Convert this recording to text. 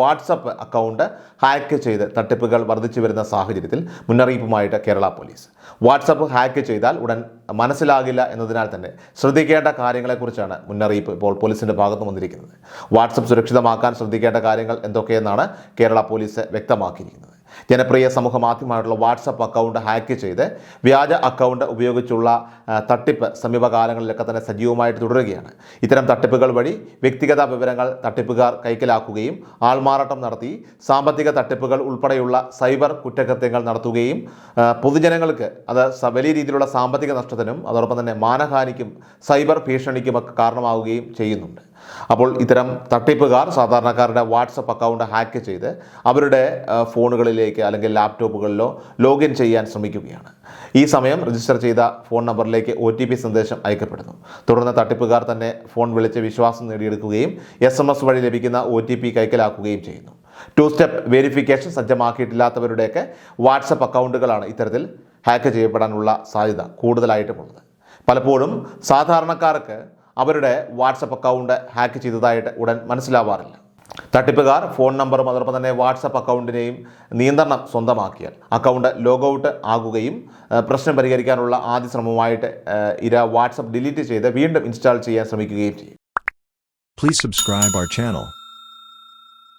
WhatsApp account hack ചെയ്ത് തട്ടിപ്പുകൾ വർദ്ധിച്ചു വരുന്ന സാഹചര്യത്തിൽ മുന്നറിയിപ്പുമായിട്ട് കേരള പോലീസ്. വാട്സപ്പ് ഹാക്ക് ചെയ്താൽ ഉടൻ മനസ്സിലാകില്ല എന്നതിനാൽ തന്നെ ശ്രദ്ധിക്കേണ്ട കാര്യങ്ങളെക്കുറിച്ചാണ് മുന്നറിയിപ്പ് ഇപ്പോൾ പോലീസിന്റെ ഭാഗത്ത് വന്നിരിക്കുന്നത്. വാട്സപ്പ് സുരക്ഷിതമാക്കാൻ ശ്രദ്ധിക്കേണ്ട കാര്യങ്ങൾ എന്തൊക്കെയെന്നാണ് കേരള പോലീസ് വ്യക്തമാക്കിയിരിക്കുന്നത്. ജനപ്രിയ സമൂഹ മാധ്യമമായിട്ടുള്ള വാട്സപ്പ് അക്കൗണ്ട് ഹാക്ക് ചെയ്ത് വ്യാജ അക്കൗണ്ട് ഉപയോഗിച്ചുള്ള തട്ടിപ്പ് സമീപകാലങ്ങളിലൊക്കെ തന്നെ സജീവമായിട്ട് തുടരുകയാണ്. ഇത്തരം തട്ടിപ്പുകൾ വഴി വ്യക്തിഗത വിവരങ്ങൾ തട്ടിപ്പുകാർ കൈക്കലാക്കുകയും ആൾമാറാട്ടം നടത്തി സാമ്പത്തിക തട്ടിപ്പുകൾ ഉൾപ്പെടെയുള്ള സൈബർ കുറ്റകൃത്യങ്ങൾ നടത്തുകയും പൊതുജനങ്ങൾക്ക് അത് വലിയ രീതിയിലുള്ള സാമ്പത്തിക നഷ്ടത്തിനും അതോടൊപ്പം തന്നെ മാനഹാനിക്കും സൈബർ ഭീഷണിക്കുമൊക്കെ കാരണമാവുകയും ചെയ്യുന്നുണ്ട്. അപ്പോൾ ഇത്തരം തട്ടിപ്പുകാർ സാധാരണക്കാരുടെ വാട്സപ്പ് അക്കൗണ്ട് ഹാക്ക് ചെയ്ത് അവരുടെ ഫോണുകളിലേക്ക് അല്ലെങ്കിൽ ലാപ്ടോപ്പുകളിലോ ലോഗിൻ ചെയ്യാൻ ശ്രമിക്കുകയാണ്. ഈ സമയം രജിസ്റ്റർ ചെയ്ത ഫോൺ നമ്പറിലേക്ക് ഒ ടി പി സന്ദേശം അയക്കപ്പെടുന്നു. തുടർന്ന് തട്ടിപ്പുകാർ തന്നെ ഫോൺ വിളിച്ച് വിശ്വാസം നേടിയെടുക്കുകയും എസ് എം എസ് വഴി ലഭിക്കുന്ന ഒ ടി പി കൈക്കലാക്കുകയും ചെയ്യുന്നു. ടു സ്റ്റെപ്പ് വെരിഫിക്കേഷൻ സജ്ജമാക്കിയിട്ടില്ലാത്തവരുടെയൊക്കെ വാട്സപ്പ് അക്കൗണ്ടുകളാണ് ഇത്തരത്തിൽ ഹാക്ക് ചെയ്യപ്പെടാനുള്ള സാധ്യത കൂടുതലായിട്ടുമുള്ളത്. പലപ്പോഴും സാധാരണക്കാർക്ക് അവരുടെ വാട്സപ്പ് അക്കൗണ്ട് ഹാക്ക് ചെയ്തതായിട്ട് ഉടൻ മനസ്സിലാവാറില്ല തട്ടിപ്പുകാർ ഫോൺ നമ്പറും അതോടൊപ്പം തന്നെ വാട്സപ്പ് അക്കൗണ്ടിനെയും നിയന്ത്രണം സ്വന്തമാക്കിയാൽ അക്കൗണ്ട് ലോഗൌട്ട് ആകുകയും പ്രശ്നം പരിഹരിക്കാനുള്ള ആദ്യ ശ്രമമായിട്ട് ഇര വാട്സപ്പ് ഡിലീറ്റ് ചെയ്ത് വീണ്ടും ഇൻസ്റ്റാൾ ചെയ്യാൻ ശ്രമിക്കുകയും ചെയ്യും Please subscribe our channel.